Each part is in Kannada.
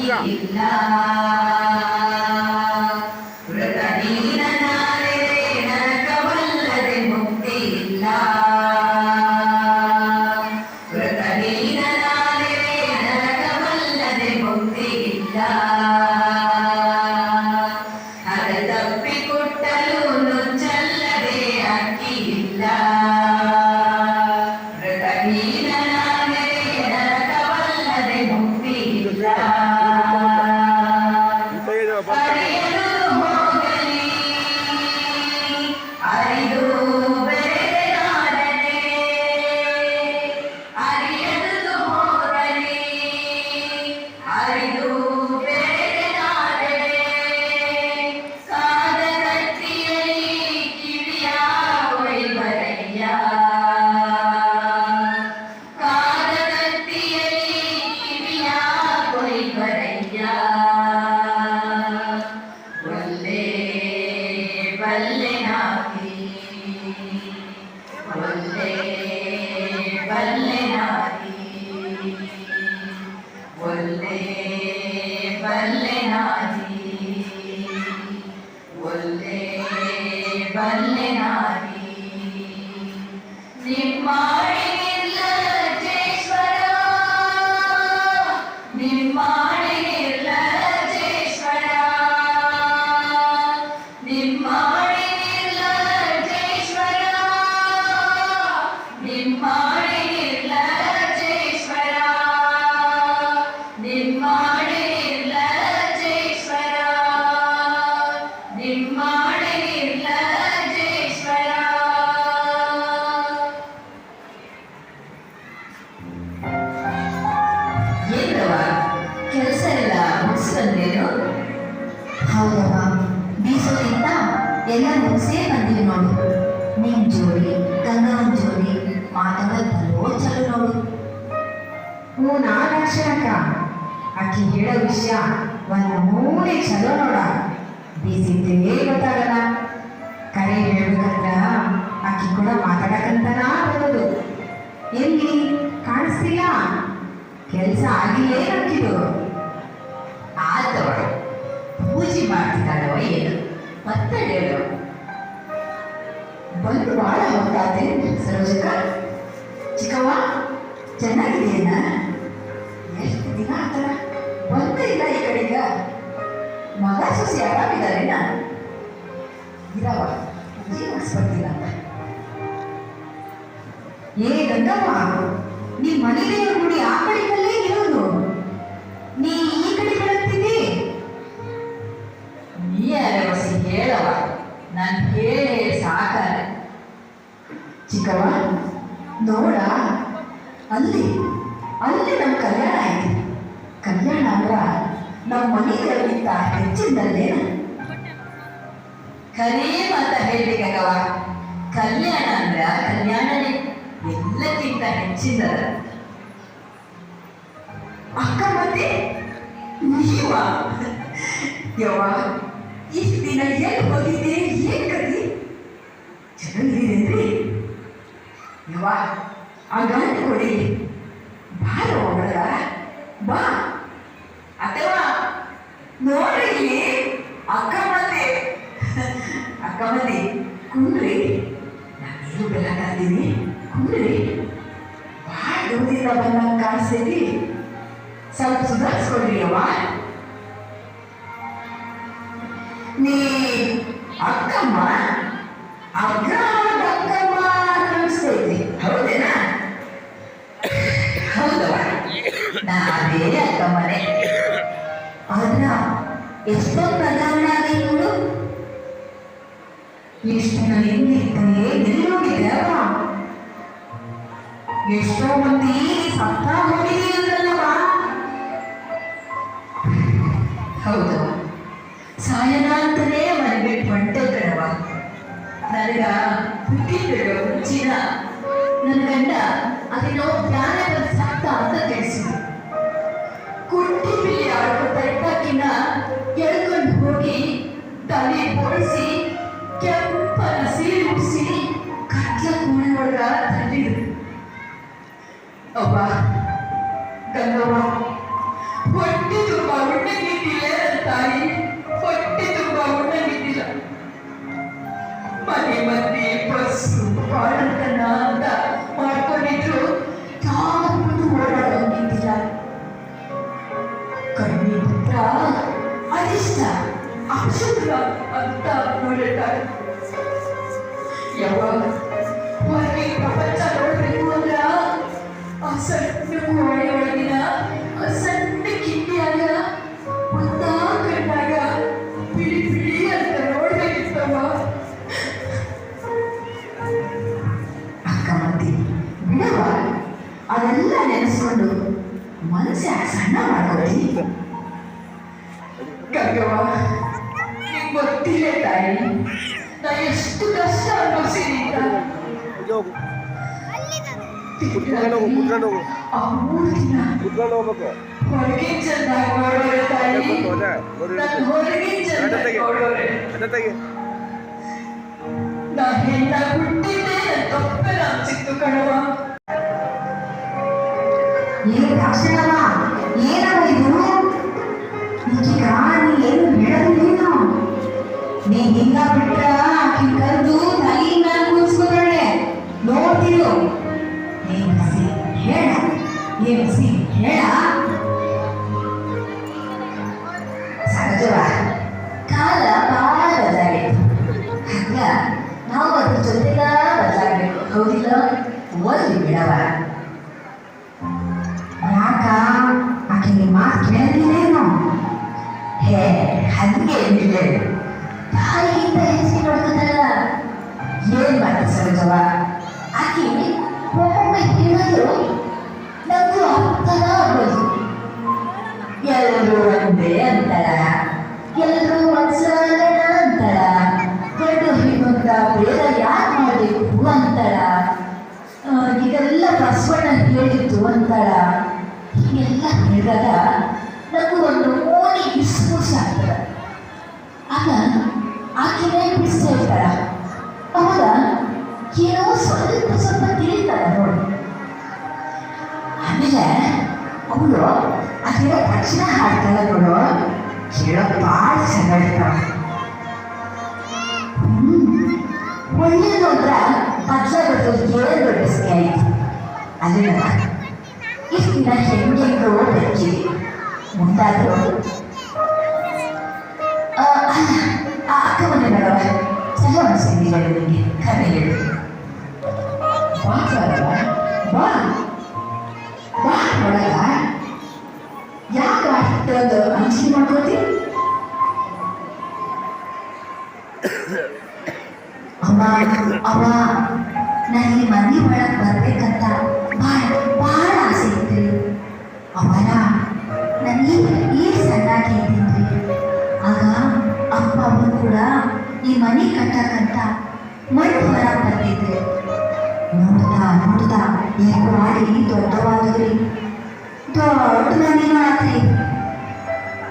Bunga. ಅರಿದು ಒಲ್ಲೆ ಬಲ್ಲೆ ವಿಷಯ ಒಂದು ಮೂಲೆ ಚಲೋ ನೋಡ. ಬೀಸಿದ್ದೇ ಗೊತ್ತಾಗಲ್ಲ. ಕರೆ ಹೇಳ್ಬೇಕಂದ್ರ ಆಕಿ ಕೂಡ ಮಾತಾಡಕಂತನಾ ಬರೋದು ಎಲ್ಲಿ? ಕಾಣಿಸ್ತಿಲ್ಲ. ಕೆಲಸ ಆಗಿಲ್ಲೇ ಅಂತಿದ್ದು ಆದವಳು ಪೂಜೆ ಮಾಡ್ತಿದ್ದಾಳವ ಏನು? ಮತ್ತಡೇಳು ಬಂದು ಬಹಳ ಹೊತ್ತಾದೆ ಸರೋಜಕ ಚಿಕ್ಕವ್ವ, ಚೆನ್ನಾಗಿದೆಯೇನ? ಎಷ್ಟು ದಿನ ಆತರ ಮಗ ಸೊಸೆ ಆರಾಮಿದಾರೇನ ಇರವ ಜೀವ ಅಂತ? ಏ ಗಂಗವ್ವ ನೀ ಮನೆದೇವ್ರ ಗುಡಿ ಆ ಕಡೆಗಲ್ಲೇ ಇರೋದು. ನೀ ಈ ಕಡೆ ಬೆಳಗ್ತಿದ್ದಿ ನೀ ಅರವಸಿ ಹೇಳವ, ನಾನು ಹೇಳೇ ಸಾಕಾರ. ಚಿಕ್ಕವ ನೋಡ, ಅಲ್ಲಿ ಅಲ್ಲಿ ನಮ್ಮ ಕಲ್ಯಾಣ ಐತಿ ಕಲ್ಯಾಣ ಅಂದ್ರ ನಮ್ಮ ಮನೆಗಳಿಗಿಂತ ಹೆಚ್ಚಿಂದಲ್ಲೇನ ಕರೇ ಮಾತ ಹೇಳ್ಬೇಕವ ಕಲ್ಯಾಣ ಅಂದ್ರ ಕಲ್ಯಾಣನೇ. ಎಲ್ಲಕ್ಕಿಂತ ಹೆಚ್ಚಿನ ಅಕ್ಕ ಮತ್ತೆ? ನೀವ? ಯವ್ವ, ಇಷ್ಟು ದಿನ ಎಲ್ಲಿ ಹೋಗಿದ್ದೆ? ಏನ್ ಕದಿ ಚೆನ್ನಾಗಿದ್ದೀರೇನ್ರಿ? ಯವ್ವ, ಆ ಗಾಂಧಿ ಕೊಡಿ. ಬಾರ ಒಳಗ. ಬಾ. ಅಥವಾ ಕುಂದ್ರಿ ಭಾಳ ಅವ್ವ ನೀ ಅಕ್ಕಮ್ಮ ಅಗ್ರ ಅಕ್ಕಮ್ಮ ಕಾಣಿಸ್ತೈತಿ ಹೌದೇನಾ? ಹೌದವ ನಾ ಅದೇ ಆದ್ರ ಎಷ್ಟೊಂದು ಪ್ರಧಾನ ಆಗೈತೆ ನೋಡು. ಎಷ್ಟು ಎಲ್ಲಿರೋಗಿದೆ ಅವ ಎಷ್ಟೋ ಮಂದಿ ಸತ್ತ ಹೋಗಿದೆಯಲ್ಲವ ಹೌದು. ಸಾಯನ ಅಂತಲೇ ಮನೆಬಿಟ್ಟು ಹೊಂಟೆ ಕಣವ ನನಗ ಹುಟ್ಟಿದ ಮುಂಚಿನ ನನ್ನ ಗಂಡ ಅದೇನೋ ಧ್ಯಾನ ಸತ್ತ ಅಂತ ತಿಳಿಸಿದ್ರು. ಕುಟ್ಟಿ ಬಿಲ್ಲಿ ಆಡ್ಕೊತಾ ಇದ್ದಾಕಿನ ಎಳ್ಕೊಂಡು ಹೋಗಿ ತಲೆ ಬೋಳಿಸಿ ಕೆಂಪನ ಸೀರೆ ಉಡಿಸಿ ಕಟ್ಲ ಕೋಣೆ ಒಳಗ ತಳ್ಳಿದ್ರು. ಅವ್ವ ಗಂಗವ್ವ, ಹೊಟ್ಟೆ ತುಂಬ ಉಣ್ಣಗಿದ್ದಿಲ್ಲ ತಾಯಿ, ಹೊಟ್ಟೆ ತುಂಬ ಉಣ್ಣಗಿದ್ದಿಲ್ಲ ಮನೆ ಮಂದಿ ಬಸ್ ಬಾಳಂತನ ಅಂತ ಮಾಡ್ಕೊಂಡಿದ್ರು ಯಾವುದು ಓಡಾಡೋಂಗಿದ್ದಿಲ್ಲ ಕಣ್ಣಿ ಪುತ್ರ ಅರಿಷ್ಟ ಅಕ್ಷುದ್ರ ಅಂತ ನೋಡಿರ್ತಾರೆ ಯಾವಾಗ ಸಣ್ಣ ತಾಯಿ ಎಷ್ಟು ಕಷ್ಟ ಹೋಗು ಕುತ್ಕೊಂಡು ಹೋಗು ಕುತ್ಕೊಂಡು ಹೋಗು ತಪ್ಪೆ ನಾನ್ ಸಿಕ್ತು ಕಣವ ಏ ದಾಕ್ಷಣವ ಏನವ ಇದು ಈಗೀಗ ನೀ ಏನು ಹೇಳೋದಿಲ್ಲೇನು ನೀ ಹಿಂಗ ಬಿಟ್ರ ಆಕಿ ಒಂದೇ ಅಂತಾರ ಎಲ್ಲರೂ ಒಂದ್ಸಲನ ಅಂತಾರ ಗಂಡು ಹೆಣ್ಣು ಅಂತ ಭೇದ ಯಾಕೆ ಮಾಡಬೇಕು ಅಂತಾರ ಇದೆಲ್ಲ ಬಸವಣ್ಣ ಹೇಳಿದ್ದು ಅಂತಾಳ ಹೀಗೆಲ್ಲ ಹೇಳಿದಾಗ ನನಗೂ ಒಂದು ಓಣಿ ಡಿಸ್ಕೋರ್ಸ್ ಆಗ್ತದ ಆಗ ಆಕೆನೇ ಬಿಡಿಸ್ತಾ ಇರ್ತಾರ ಅವಾಗ ಏನೋ ಸ್ವಲ್ಪ ಸ್ವಲ್ಪ ತಿಳಿತಾರ ನೋಡಿ. ಆಮೇಲೆ ಅವಳು ಅದೇನೋ ತಕ್ಷಣ ಹಾಡ್ತಾಳ ನೋಡು ಕೇಳೋ ಭಾಳ ಚೆನ್ನಾಗಿರ್ತಾವ ಒಳ್ಳೇದು ಅಂದ್ರ ಬದಲಾಗೋದು ಏನು ದೊಡ್ಡ ಆಯ್ತು ಅದನ್ನ ಇಷ್ಟು ದಿನ ಹೆಂಗೆಂಗೋ ಬೆಚ್ಚಿದೆ ಮುಂದಾದ್ರು ಆ, ಅಲ್ಲ, ಆ ಅಕ್ಕ ಮನೆ ನೋಡುವ ಚಲೋ ಅನಿಸಿದ್ದಿಲ್ಲ ನಿಮಗೆ ಕರೆ ಹೇಳು ಬಾ ಬರವ, ಬಾ ಬಾ ಈ ಮನೆ ಕಟ್ಟಕ್ಕಂತ ಮಣ್ಣು ಹೊರ ಬಂದಿದ್ರೆ ನೋಡ್ತಾ ನೋಡ್ತಾ ಈ ಮಾಡಿ ದೊಡ್ಡವಾದ್ರಿ ದೊಡ್ಡ ಮನೆನೂ ಆತ್ರಿ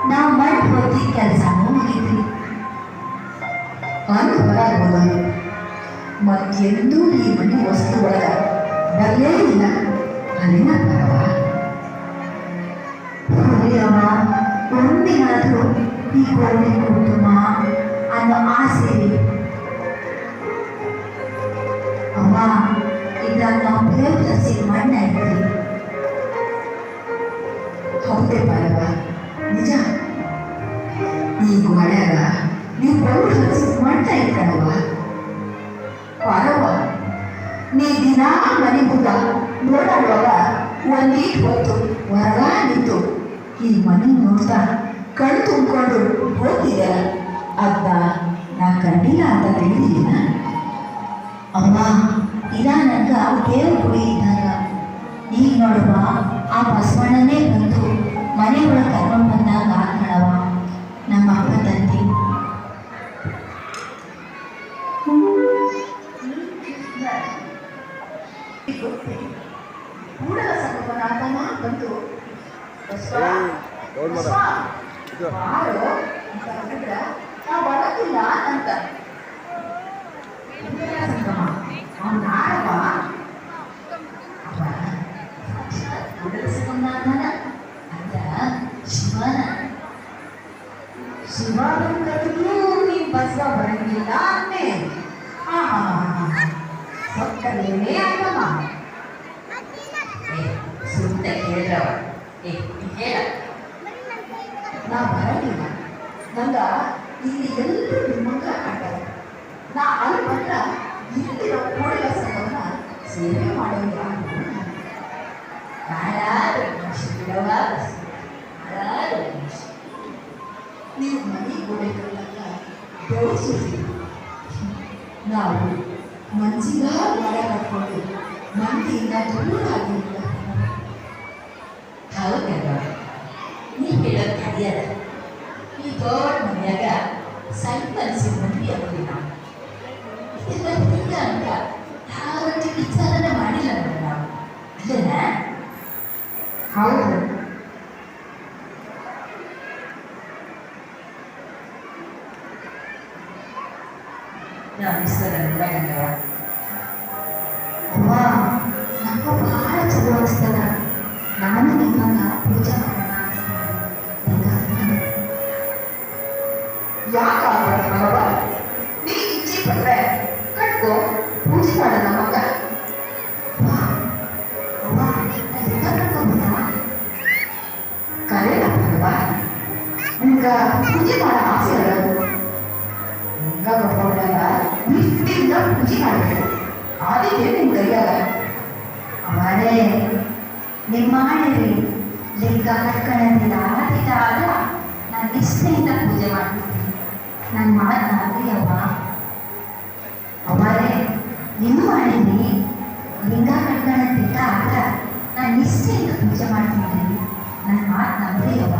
ನಾವು ಮಣ್ಣು ಹೊತ್ತಿ ಕೆಲಸನೂ ಮುಗಿದ್ರಿ ಅಂದು ಬರೋದು ಮತ್ತೆಂದೂ ಈ ಮನೆ ವಸ್ತು ಒಳಗ ಬರಲೇ ಇಲ್ಲ. ಅಲ್ಲಿನ ಪರವಾಗಿ ಅಮ್ಮ ಒಂದಿನಾದ್ರೂ ಈ ಕೋಣೆ ಕುಟುಂಬ ಅನ್ನೋ ಆಸೆ ರೀ. ಅಮ್ಮ ಇದ್ರಾಗ ನಾವು ದೇವ್ರ ಹಸಿ ಮಣ್ಣ ಹೌದೇ ಬರವ ನಿಜ. ಈ ಗೋಡ್ಯಾಗ ನೀವು ಬೆವ್ರು ಹಸಿ ಮಾಡ್ತಾ ಐತಲ್ವ ಪರವ ನೀ ದಿನ ಮನೆ ಮುಂದ ನೋಡಲ್ವಲ್ಲ ಒಂದೀಟ್ ಹೊತ್ತು ಹೊರಗ ಈ ಮನೆ ನೋಡ್ತಾ comigo ಹೇಳ. ನಾ ಬರಲಿಲ್ಲ. ನಂಗ ಇಲ್ಲಿ ಎಲ್ಲರೂ ನಿಮ್ಮಂಗ ಕಾಣ್ತಾರೆ. ನಾ ಅಲ್ಲಿ ಬಂದ್ರ ಇಲ್ಲಿರೋ ಕೋಳಿ ರಸವನ್ನ ಸೇವೆ ಮಾಡೋದು ನೀವು ಮನೆಗೆ ಹೋಗಬೇಕಲ್ಲಕ್ಕ ಬೆಳೆಸಿದ್ರಿ ನಾವು ಮಂಜಿನ ಮರ ಕಟ್ಕೊಂಡು ಮಂದಿಯಿಂದ ದೂರ ಆಗಿರಲಿಲ್ಲ ಹೌದಾ? ಸರಿಯದ ಈ ದೊಡ್ಡ ಮನೆಯಾಗ ಸಣ್ಣ ಮನಸ್ಸಿನ ಮಂದಿ ಆಗೋದು ನಾವು? ಇದೆಲ್ಲ ಹಿಂಗ ಅಂತ ಯಾವತ್ತೂ ವಿಚಾರನೆ ಮಾಡಿಲ್ಲ ನಾವು. ಅಲ್ಲನ ಹೌದು. ನಾವು ಗಂಗವ ಪೂಜೆ ಮಾಡೋ ಆಸೆ ಇರೋದು ಕಟ್ಕೊಂಡಾಗ ಪೂಜೆ ಮಾಡಬೇಕು ಅದಕ್ಕೆ ನಿನ್ ಕೈಯಾಗ ಅವರೇ ನಿಮ್ಮ ಮಾಡಿರಿ ಲಿಂಗ ಕಕ್ಕಣದಿಂದ ಆದ ನಾನು ನಿಷ್ಠೆಯಿಂದ ಪೂಜೆ ಮಾಡ್ತೀನಿ ನನ್ನ ಮಾತನಾಡಿ ಅವ್ವ ಅವರೇ ನಿಮ್ಮ ಮಾಡಿರಿ ಲಿಂಗ ಕಕ್ಕಣದಿಂದ ಆದ ನಾನು ನಿಷ್ಠೆಯಿಂದ ಪೂಜೆ ಮಾಡ್ತೀನಿ ನನ್ನ ಮಾತನಾಡಿ ಅವ್ವ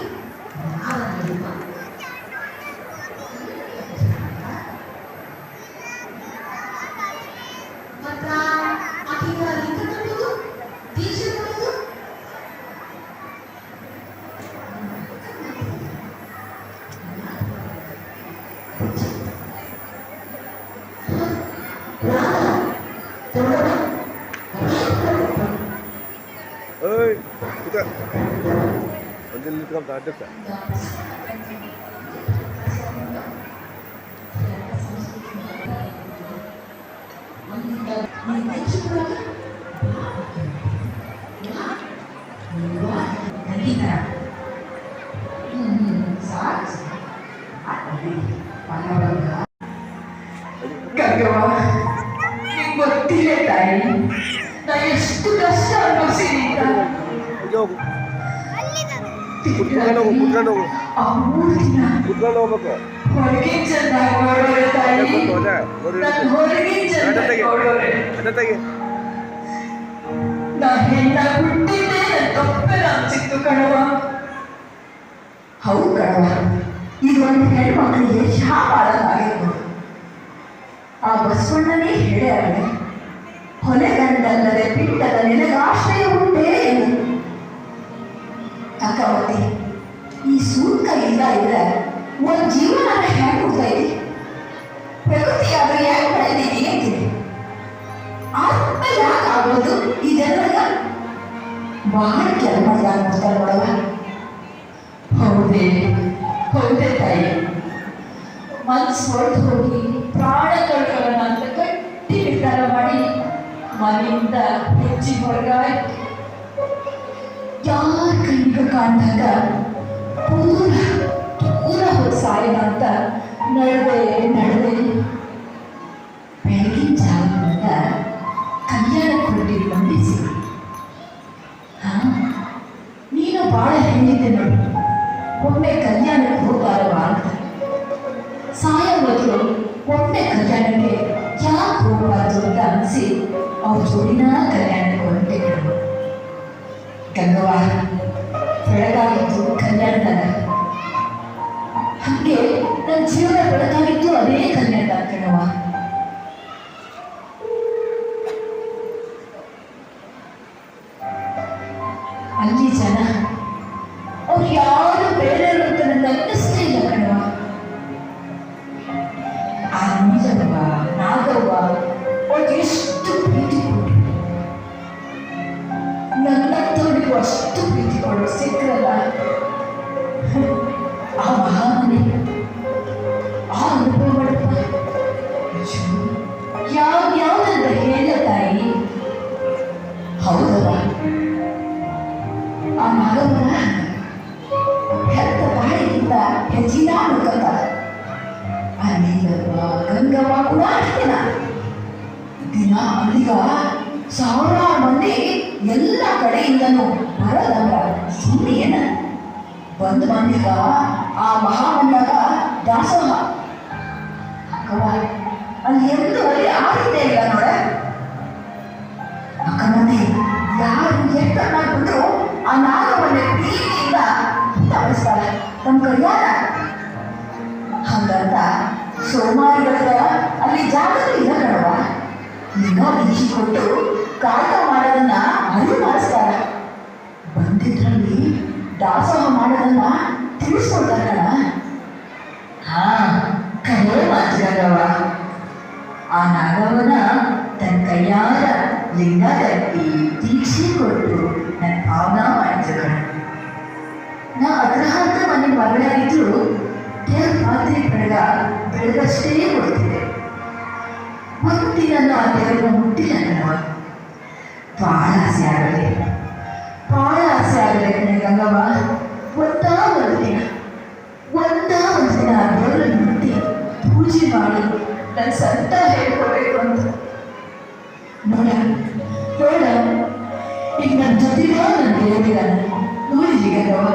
ಏಯ್ ಕೂತ ಒಂದು ನಿಂತ್ಕೊಂತ ಅಡ್ಡಕ್ಕ ನಂಗಿತರ ಸಾಕು ಗಂಗವ್ವ ನಿಂಗೆ ಹೋಗಿ. ಹೋಗು ಕುತ್ಕೊಂಡು ಹೋಗು ಕುತ್ಕೊಂಡು ಹೋಗು. ಆ ಮೂರು ದಿನ ಕುತ್ಕೊಂಡು ಹೋಗ್ಬೇಕು. ಹೋದೆ ಕಣವ ಹೌದು ಕಣವ ಇದೊಂದು ಹೆಣ್ಮಕ್ಳಿಗೆ ಶಾಪ ಆಗಿರ್ಬೋದು. ಆ ಬಸವಣ್ಣನೇ ಹೇಳೇ ಹೊಲೆಗಂಡಲ್ಲದೆ ಪಿಂಡದ ನಿನಗೆ ಆಶ್ರಯ ಉಂಟೇ ಅಕ್ಕವತಿ ಈ ಸೂತ್ರ ಇಲ್ಲ ಇದ್ರೆ ಒಂದು ಜೀವನ ಹೇಗೆ ಕೊಡ್ತಾ ಇದೆ ಪ್ರಕೃತಿ ಆದ್ರೆ ಯಾಕೆ ಬೆಳೆದಿದೆ ಅಂತೀನಿ ಆತ್ಮ ಯಾಕೆ ಆಗೋದು ಈ ಜನರ ಬಹಳ ಕೆಲಸ ಮಾಡ್ತಾರೆ ನೋಡವ ಹೌದೇ ಹೌದೇ ತಾಯಿ. ಮನ್ಸು ಹೊರಟು ಹೋಗಿ ಪ್ರಾಣ ಕಳ್ಕೊಳ್ಳೋಣ ಅಂತ ಗಟ್ಟಿ ನಿರ್ಧಾರ ಮಾಡಿ ಮನೆಯಿಂದ ಕಣ್ಣಿಗೆ ಪೂರ ಪೂರ ಹೋಗಿ ಸಾಯೋಣ ಅಂತ ನಡೆದೆ ನಡೆದೆ ಬೆಳಗಿನ ಜಾವದಿಂದ ಕಲ್ಯಾಣ ಕೊಡಿ ಬಂದಿಸಿ ಹಾ, ನೀನು ಭಾಳ ಹೆಂಗಿದೆ ನೋಡು. ಒಮ್ಮೆ ಕಲ್ಯಾಣಕ್ಕೆ ಹೋಗಬಾರವ ಅಂತ. ಸಾಯ ಮೊದಲು ಒಮ್ಮೆ ಕಲ್ಯಾಣಕ್ಕೆ ಯಾಕೆ ಹೋಗಬಾರ್ದು ಅಂತ ಅನಿಸಿ ಅವ್ರ ಜೋಡಿನ ಕಲ್ಯಾಣಕ್ಕೆ ಹೊರಟೆ ನಾನು. ಅಕ್ಕವ್ವ, ಅಲ್ಲಿ ಎಂದು ಒಳ್ಳೆ ಆಗಿದೆ ಇಲ್ಲ ನೋಡ? ಅಕ್ಕನಂತೆ ಯಾರು ಎಷ್ಟು ಬಂದ್ರು ಆ ನಾಗವನ್ನು ಪ್ರೀತಿಯಿಂದ ತಳಿಸ್ತಾರೆ ನಮ್ಮ ಕಲ್ಯಾಣ. ಹಂಗಂತ ಸೋಮಾರಿಗಳ ಅಲ್ಲಿ ಜಾಗದಲ್ಲಿ ಇಲ್ಲ ಕಣವ ಲಿಂಗ ಬಿಚ್ಚಿ ಕೊಟ್ಟು ಕಾಟ ಈ ದೀಕ್ಷೆ ಕೊಟ್ಟು ನನ್ನ ಭಾವನಾ ಮಾಡಿದ್ರು ನಾ ಅಗ್ರಹಾರದ ಮನೆ ಮಗಳಾಗಿದ್ರು ದೇವ್ರ ಪಾತ್ರೆ ಬೆಳಗ ಬೆಳೆದಷ್ಟೇ ಕೊಡ್ತಿದೆ ಒಂದು ದಿನ ಆ ದೇವ್ರನ್ನ ಮುಟ್ಟಿಲ್ಲ ನಾನು ಭಾಳ ಆಸೆ ಆಗಲಿ ಭಾಳ ಆಸೆ ಆಗಲಿ ಗಂಗವ್ವ ಒಂದಾ ಒಂದು ದಿನ ಒಂದಾ ಒಂದು ದಿನ ಆ ದೇವ್ರನ್ನ ಮುಟ್ಟಿ ಪೂಜೆ ಮಾಡಿ ನನ್ನ ಸಂತ ಹೇಳ್ಕೊಬೇಕು ಅಂತ. ನೋಡ ನೋಡ. ಈಗ ನನ್ನ ಜೊತೆಗ ನನ್ನ ದೇವರಿಗ ನೋಡಿದ್ವಿ ಗಂಗವ್ವ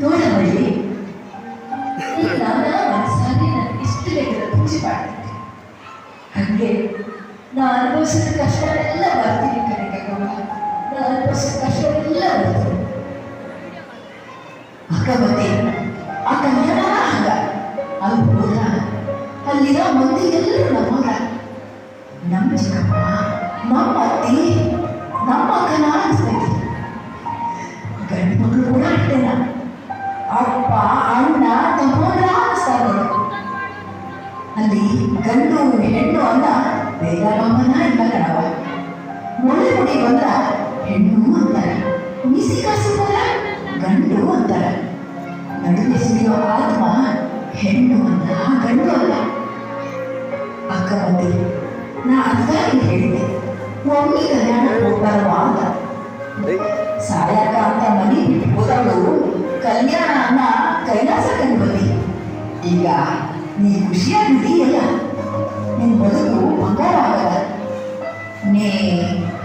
ನೋಡ ಬಳಿ ಈಗ ನಾನು ಮನಸ್ಸಾಗಿ ನನ್ನ ಇಷ್ಟು ನಾ ಅನುಭವಿಸಿದ ಕಷ್ಟನೆಲ್ಲ ಬರ್ತೀನಿ ಕಣೆ ಗಂಗವ್ವ ನಾ ಅನುಭವಿಸಿದ ಬರ್ತೀನಿ. ಆ ಹಂಗ ಅಲ್ಲಿ ಹೋದ, ಅಲ್ಲಿರೋ ಮಂದಿ ಎಲ್ಲರೂ ನಮ್ಮವ್ರ ನಮ್ಮ ಚಿಕ್ಕಪ್ಪ ನಮ್ಮ ಅತ್ತಿ ನಮ್ಮ ಅಕ್ಕನ ಅನಿಸ್ತೈತಿ ಗಂಡು ಮಕ್ಕಳು ಕೂಡ ಅಷ್ಟೇನ ಅಪ್ಪ, ಅಣ್ಣ ತಮ್ಮನ ಅನಿಸ್ತಾರೆ ಅಲ್ಲಿ ಗಂಡು ಹೆಣ್ಣು ಅನ್ನ ವೇದಮಾಮನ ಇಲ್ಲ ಕಣವ ಮುಳಿ ಮುಡಿ ಬಂದ್ರ ಹೆಣ್ಣು ಅಂತಾರೆ. ಮೀಸಿ ಕಾಸು ಗಂಡು ಅಂತಾರೆ. ನಡುವೆ ಸಿಡಿಯೋ ಆತ್ಮ ಹೆಣ್ಣು ಅಂತ ಗಂಡು ಅಲ್ಲ. ಅಕ್ಕ ಬಂದಿ ನಾ ಅರ್ಥ ಹೇಳಿದೆ. ಒಮ್ಮೆ ಕಲ್ಯಾಣ ಹೋಗ್ಬಾರವ ಅಂತ ಸಾಯಕ ಅಂತ ಮನೆ ಬಿಟ್ಟು ಹೋದವಳು ಕಲ್ಯಾಣ ಅನ್ನ ಕೈಲಾಸ ಕಂಡುಬಂದಿ ಈಗ ನೀ ಖುಷಿಯಾಗಿದೀಯಲ್ಲ ನಿನ್ ಬದುಕು ಬಂಗಾರ ಆಗಲ್ಲ ನೀ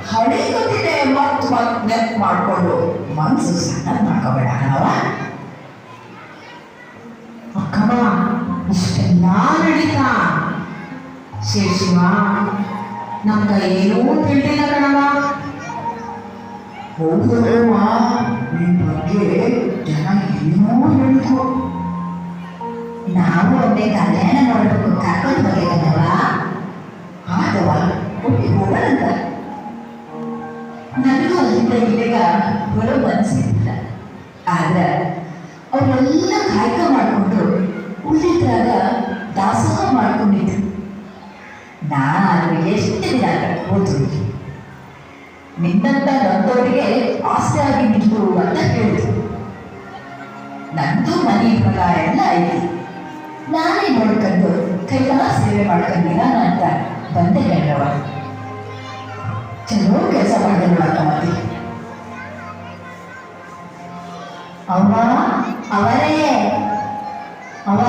ಹಳೆ ಗೊತ್ತಿದೆ ಮತ್ ಮತ್ ನೆನಪು ಮಾಡ್ಕೊಂಡು ಮನಸ್ಸು ಸಣ್ಣ ಮಾಡ್ಕೋಬೇಡ ಅಲ್ಲವ ಅಕ್ಕವ ಇಷ್ಟೆಲ್ಲ ನಡೀತಾ ಶೇಷಿವ ನಮ್ಗ ಏನೂ ತಿಳಿದಿಲ್ಲ ಕಣವ ಹೌದಮ್ಮ ನಿನ್ ಬಗ್ಗೆ ಜನ ಏನೋ ಹೇಳಿದ್ರು. ನಾವು ಒಮ್ಮೆ ಕಲ್ಯಾಣ ನೋಡಬೇಕು ಕರ್ಕೊಂಡು ಹೋಗಿದ್ದವ ಆದವ ನನಗೂ ಅಲ್ಲಿಂದ ಇಲ್ಲಿಗ ಬರೋ ಮನಸ್ಸಿಲ್ಲ ಆದ್ರೆ ಅವರೆಲ್ಲ ಕಾಯ್ಕ ಮಾಡಿಕೊಂಡು ಉಳಿದ್ರಾಗ ದಾಸೋಹ ಮಾಡ್ಕೊಂಡಿದ್ರು. ನಾನು ಎಷ್ಟು ದಿನ ಕಟ್ಬೋದು ನಿನ್ನಂತ ಆಸೆ ಆಗಿ ನಿಂತು ಅಂತ ಹೇಳಿದ್ರು ನಂದು ಮನೆ ಮಗ ಎಲ್ಲ ಆಯ್ತು ನಾನೇ ನೋಡ್ಕೊಂಡು ಕೈಲಾಸ ಸೇವೆ ಮಾಡ್ಕೊಂಡಿಲ್ಲ ಅಂತ ಬಂದೆ ಕಂಡವ ಚಲೋ ಕೆಲಸ ಮಾಡಿದೆ ನೋಡಕ್ಕ ಮತ್ತೆ ಅವ್ವ, ಅವರೇ ಅವ